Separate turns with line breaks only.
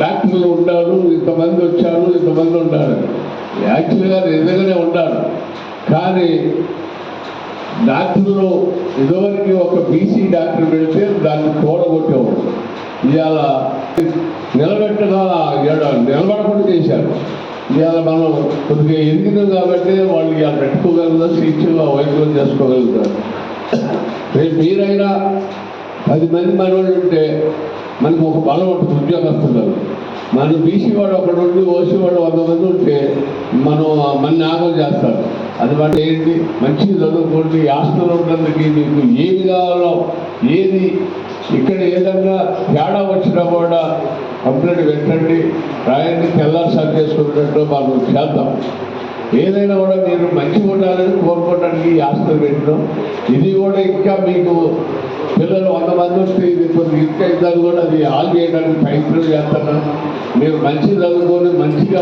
డాక్టర్లు ఉంటారు ఇంతమంది వచ్చారు ఇంతమంది ఉంటారు. యాక్చువల్గా నిజంగానే ఉంటారు. కానీ డాక్టర్లు ఇదివరకు ఒక బీసీ డాక్టర్ పెడితే దాన్ని తోడగొట్టేవాడు ఇవాళ నిలబెట్టగా నిలబడకుండా చేశారు. ఇవాళ మనం కొద్దిగా ఎదిగినాం కాబట్టి వాళ్ళు ఇవాళ పెట్టుకోగలుగుతారు స్వేచ్ఛగా వైద్యం చేసుకోగలుగుతారు. రేపు మీరైనా పది మంది మనోళ్ళు ఉంటే మనకు ఒక బలం ఉంటుంది ఉద్యోగస్తులు మనం బీసీ వాడు ఒకడు ఉండి ఓసీ వాడు వంద మంది ఉంటే మనం మన ఆగం చేస్తారు అది వాటి ఏంటి? మంచిది చదువుకోండి ఆస్తులు ఉన్నందుకు మీకు ఏది కావాలో ఏది ఇక్కడ ఏదన్నా తేడా వచ్చినా కూడా కంప్లైంట్ పెట్టండి. రాయండి తెల్లారి సార్ చేసుకున్నట్టు మనం చేద్దాం. ఏదైనా కూడా మీరు మంచిగా ఉండాలని కోరుకోవడానికి ఆశలు పెట్టడం. ఇది కూడా ఇంకా మీకు పిల్లలు వంద మంది వస్తే ఇది కొద్ది ఇంకా ఇద్దరు కూడా అది ఆల్ చేయడానికి ప్రయత్నం చేస్తున్నాం మీరు మంచి చదువుకొని మంచిగా